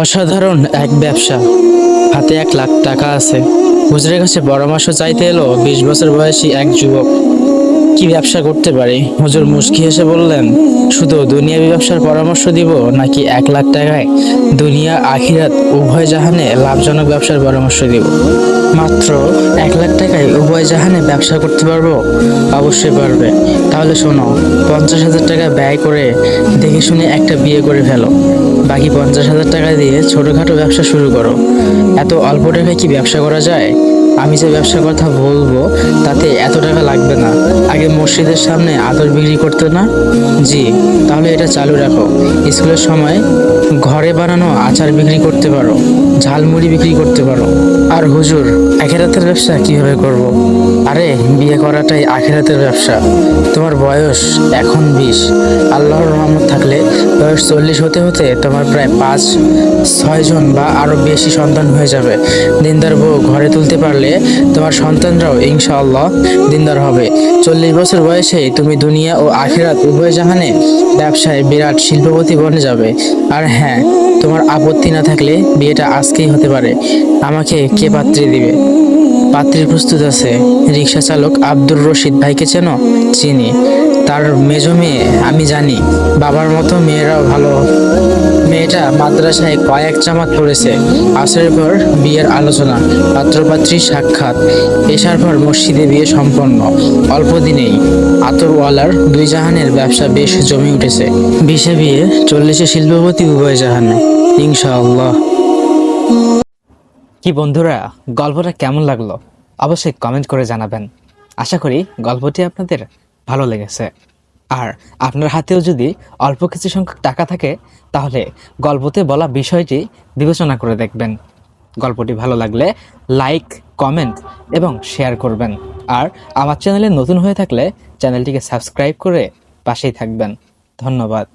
অসাধারণ এক ব্যবসা। হাতে এক লাখ টাকা আছে। হুজুরের কাছে পরামর্শ চাইতে এলো, বিশ বছর বয়সী এক যুবক। কি ব্যবসা করতে পারি? হুজুর মুশকি হেসে বললেন, শুধু দুনিয়াবি ব্যবসার পরামর্শ দিব, নাকি এক লাখ টাকায় দুনিয়া, আখিরাত, উভয় জাহানে লাভজনক ব্যবসার পরামর্শ দিব? মাত্র এক লাখ টাকায় উভয় জাহানে ব্যবসা করতে পারব? অবশ্যই পারবে। তাহলে শোনো, পঞ্চাশ হাজার টাকা ব্যয় করে দেখে শুনে একটা বিয়ে করে ফেলো। বাকি পঞ্চাশ হাজার টাকা দিয়ে ছোটোখাটো ব্যবসা শুরু করো। এত অল্প টাকায় কি ব্যবসা করা যায়? আমি যে ব্যবসার কথা বলব, তাতে এত টাকা লাগবে না। আগে মসজিদের সামনে আদর বিক্রি করতে না? জি। তাহলে এটা চালু রাখো। স্কুলের সময় ঘরে বানানো আচার বিক্রি করতে পারো, ঝালমুড়ি বিক্রি করতে পারো। আর হুজুর, আখেরাতের ব্যবসা কীভাবে করব। আরে, বিয়ে করাটাই আখেরাতের ব্যবসা। তোমার বয়স এখন বিশ। আল্লাহর রহমত থাকলে বয়স চল্লিশ হতে হতে তোমার প্রায় পাঁচ ছয়জন বা আরও বেশি সন্তান হয়ে যাবে। দিনদার বউ ঘরে তুলতে পারলে তোমার সন্তানরাও ইনশাআল্লাহ দিনদার হবে। চল্লিশ বছর বয়সে তুমি দুনিয়া ও আখেরাত উভয় জাহানে ব্যবসায় বিরাট শিল্পপতি বনে যাবে। আর হ্যাঁ তোমার আপত্তি না থাকলে বিয়েটা আজকেই হতে পারে। আমাকে কে পাত্রে দিবে? পাত্রী প্রস্তুত আছে। রিক্সা চালক আব্দুর রশিদ ভাইকে চেনো? চিনি। তার মেজো মেয়ে, আমি জানি। বাবার মতো মেয়েরাও ভালো। মেয়েটা মাদ্রাসায় কয়েক জামাত পড়েছে। আসরের পর বিয়ের আলোচনা পাত্রপাত্রীর সাক্ষাৎ, এসার পর মসজিদে বিয়ে সম্পন্ন। অল্প দিনেই আতরওয়ালার দুই জাহানের ব্যবসা বেশ জমে উঠেছে। বিশে বিয়ে চল্লিশে শিল্পপতি উভয় জাহানে। ইনশাআল্লাহ। কি বন্ধুরা, গল্পটা কেমন লাগল? অবশ্যই কমেন্ট করে জানাবেন। আশা করি গল্পটি আপনাদের ভালো লেগেছে। আর আপনার হাতেও যদি অল্প কিছু সংখ্যক টাকা থাকে, তাহলে গল্পতে বলা বিষয়টি বিবেচনা করে দেখবেন। গল্পটি ভালো লাগলে লাইক, কমেন্ট এবং শেয়ার করবেন। আর আমার চ্যানেলে নতুন হয়ে থাকলে চ্যানেলটিকে সাবস্ক্রাইব করে পাশেই থাকবেন। ধন্যবাদ।